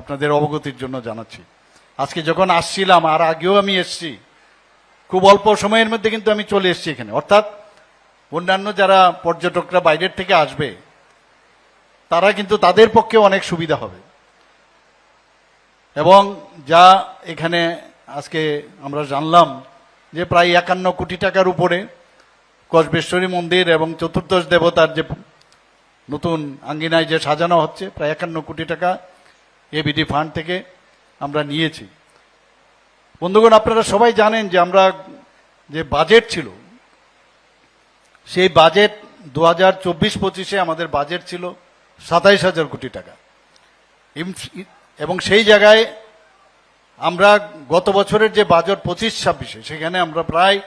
আপনাদের অবগতির জন্য জানাচ্ছি। আজকে যখন আসছিলাম, আর আগেও আমি এসছি, খুব অল্প সময়ের মধ্যে কিন্তু আমি চলে এসেছি এখানে। অর্থাৎ অন্যান্য যারা পর্যটকরা বাইরের থেকে আসবে, তারা কিন্তু তাদের পক্ষে অনেক সুবিধা হবে। এবং যা এখানে আজকে আমরা জানলাম যে প্রায় একান্ন কোটি টাকার উপরে কসবেশ্বরী মন্দির এবং চতুর্দশ দেবতার যে নতুন আঙ্গিনায় যে সাজানো হচ্ছে, প্রায় একান্ন কোটি টাকা এবিডি ফান্ড থেকে আমরা নিয়েছি। বন্ধুগণ, আপনারা সবাই জানেন যে আমরা যে বাজেট ছিল, সেই বাজেট দু হাজার চব্বিশ পঁচিশে আমাদের বাজেট ছিল সাতাইশ হাজার কোটি টাকা। এবং সেই জায়গায় আমরা গত বছরের যে বাজেট পঁচিশ ছাব্বিশে, সেখানে আমরা প্রায়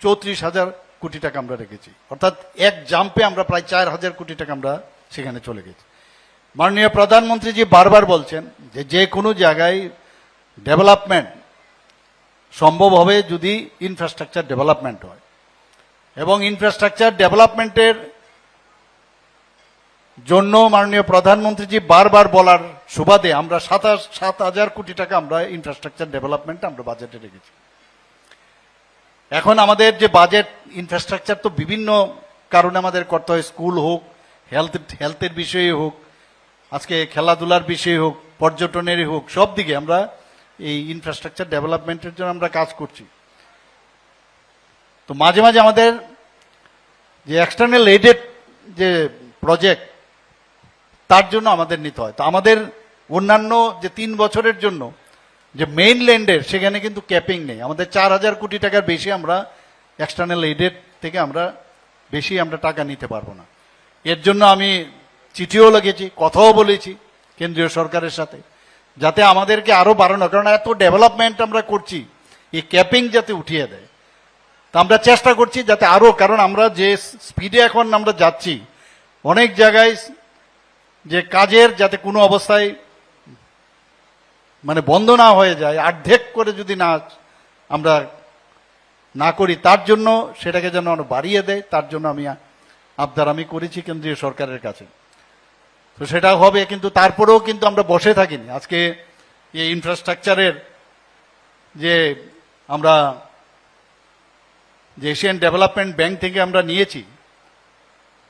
চৌত্রিশ হাজার কোটি টাকা আমরা রেখেছি। অর্থাৎ এক জাম্পে আমরা প্রায় চার হাজার কোটি টাকা আমরা সেখানে চলে গেছি। মাননীয় প্রধানমন্ত্রী যে বারবার বলছেন যে যে কোনো জায়গায় ডেভেলপমেন্ট সম্ভব হবে যদি ইনফ্রাস্ট্রাকচার ডেভেলপমেন্ট হয়। এবং ইনফ্রাস্ট্রাকচার ডেভেলপমেন্টের জন্য মাননীয় প্রধানমন্ত্রীজি বারবার বলার সুবাদে আমরা সাতাশ সাত হাজার কোটি টাকা আমরা ইনফ্রাস্ট্রাকচার ডেভেলপমেন্ট আমরা বাজেটে রেখেছি। এখন আমাদের যে বাজেট ইনফ্রাস্ট্রাকচার তো বিভিন্ন কারণে আমাদের করতে হয় স্কুল হোক হেলথ হেলথের বিষয়ে হোক, আজকে খেলাধুলার বিষয়ে হোক পর্যটনেরই হোক, সব দিকে আমরা এই ইনফ্রাস্ট্রাকচার ডেভেলপমেন্টের জন্য আমরা কাজ করছি। তো মাঝে মাঝে আমাদের যে এক্সটার্নাল এডেড যে প্রজেক্ট তার জন্য আমাদের নিতে হয়। তো আমাদের অন্যান্য যে তিন বছরের জন্য যে মেইন ল্যান্ডের সেখানে কিন্তু ক্যাপিং নেই। আমাদের চার হাজার কোটি টাকার বেশি আমরা এক্সটার্নাল এইডেড থেকে আমরা বেশি আমরা টাকা নিতে পারব না। এর জন্য আমি চিঠিও লিখেছি, কথাও বলেছি কেন্দ্রীয় সরকারের সাথে, যাতে আমাদেরকে আরও বাড়ানো কারণ এত ডেভেলপমেন্ট আমরা করছি, এই ক্যাপিং যাতে উঠিয়ে দেয়। তা আমরা চেষ্টা করছি যাতে আরও কারণ আমরা যে স্পিডে এখন আমরা যাচ্ছি, অনেক জায়গায় যে কাজের যাতে কোনো অবস্থায় মানে বন্ধ না হয়ে যায় অর্ধেক করে যদি না, আমরা না করি, তার জন্য সেটাকে যেন আরও বাড়িয়ে দেয়, তার জন্য আমি আবদার আমি করেছি কেন্দ্রীয় সরকারের কাছে। তো সেটা হবে, কিন্তু তারপরেও কিন্তু আমরা বসে থাকিনি। আজকে এই ইনফ্রাস্ট্রাকচারের যে আমরা যে এশিয়ান ডেভেলপমেন্ট ব্যাংক থেকে আমরা নিয়েছি,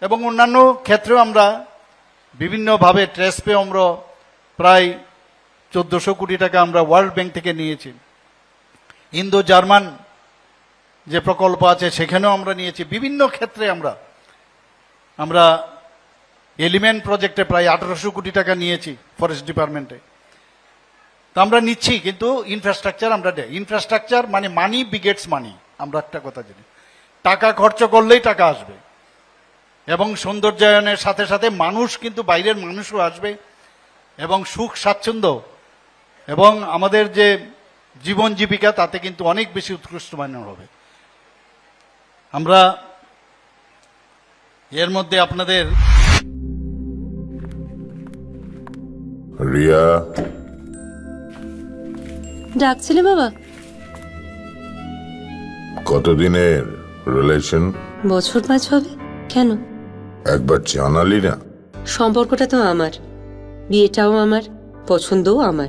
এবং অন্যান্য ক্ষেত্রেও আমরা বিভিন্নভাবে ট্রেস পে আমরা প্রায় চোদ্দশো কোটি টাকা আমরা ওয়ার্ল্ড ব্যাংক থেকে নিয়েছি। ইন্দো জার্মান যে প্রকল্প আছে, সেখানেও আমরা নিয়েছি। বিভিন্ন ক্ষেত্রে আমরা আমরা এলিমেন্ট প্রজেক্টে প্রায় আঠারোশো কোটি টাকা নিয়েছি ফরেস্ট ডিপার্টমেন্টে তো আমরা নিচ্ছি, কিন্তু ইনফ্রাস্ট্রাকচার আমরা দেয় ইনফ্রাস্ট্রাকচার মানে মানি বিগেটস মানি আমরা একটা কথা জানি। টাকা খরচ করলেই টাকা আসবে। এবং সৌন্দর্যায়নের সাথে সাথে মানুষ কিন্তু বাইরের মানুষও আসবে। এবং সুখ স্বাচ্ছন্দ্য এবং আমাদের যে জীবন জীবিকা তাতে কিন্তু অনেক বেশি উৎকৃষ্ট মানের হবে। আমরা এর মধ্যে আপনাদের রিয়া। ডাকছিলে বাবা? কতদিনের রিলেশন বছর পাঁচ হবে। কেন? একবার জানালি না? সম্পর্কটা তো আমার। বিয়েটাও আমার পছন্দও আমার।